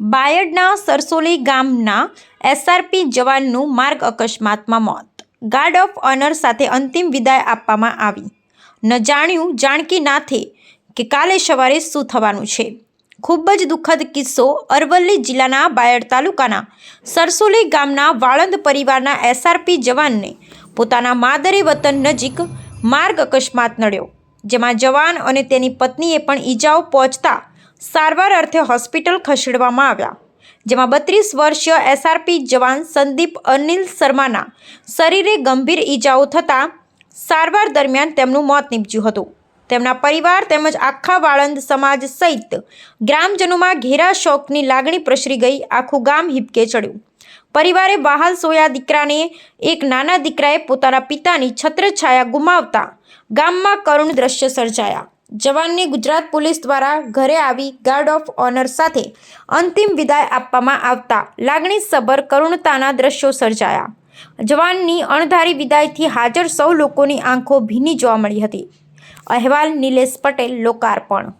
બાયડના સરસોલી ગામના એસઆરપી જવાનનું માર્ગ અકસ્માતમાં મોત. ગાર્ડ ઓફ ઓનર સાથે અંતિમ વિદાય આપવામાં આવી. ન જાણ્યું જાણકી નાથે કે કાલે સવારે શું થવાનું છે. ખૂબ જ દુઃખદ કિસ્સો અરવલ્લી જિલ્લાના બાયડ તાલુકાના સરસોલી ગામના વાળંદ પરિવારના એસઆરપી જવાનને પોતાના માદરે વતન નજીક માર્ગ અકસ્માત નડ્યો, જેમાં જવાન અને તેની પત્નીએ પણ ઈજાઓ પહોંચતા સારવાર અર્થે હોસ્પિટલ ખસેડવામાં આવ્યા, જેમાં બત્રીસ વર્ષીય એસઆરપી જવાન સંદીપ અનિલ શર્માના શરીરે ગંભીર ઈજાઓ થતાં સારવાર દરમિયાન તેમનું મોત નીપજ્યું હતું. તેમના પરિવાર તેમજ આખા વાળંદ સમાજ સહિત ગ્રામજનોમાં ઘેરા શોકની લાગણી પ્રસરી ગઈ, આખું ગામ હિપકે ચડ્યું. પરિવારે બહાલ સોયા દીકરાને એક નાના દીકરાએ પોતાના પિતાની છત્રછાયા ગુમાવતા ગામમાં કરુણ દ્રશ્ય સર્જાયા. જવાનને ગુજરાત પોલીસ દ્વારા ઘરે આવી ગાર્ડ ઓફ ઓનર સાથે અંતિમ વિદાય આપવામાં આવતા લાગણીસભર કરુણતાના દ્રશ્યો સર્જાયા. જવાનની અણધારી વિદાયથી હાજર સૌ લોકોની આંખો ભીની જોવા મળી હતી. અહેવાલ નિલેશ પટેલ, લોકાર્પણ.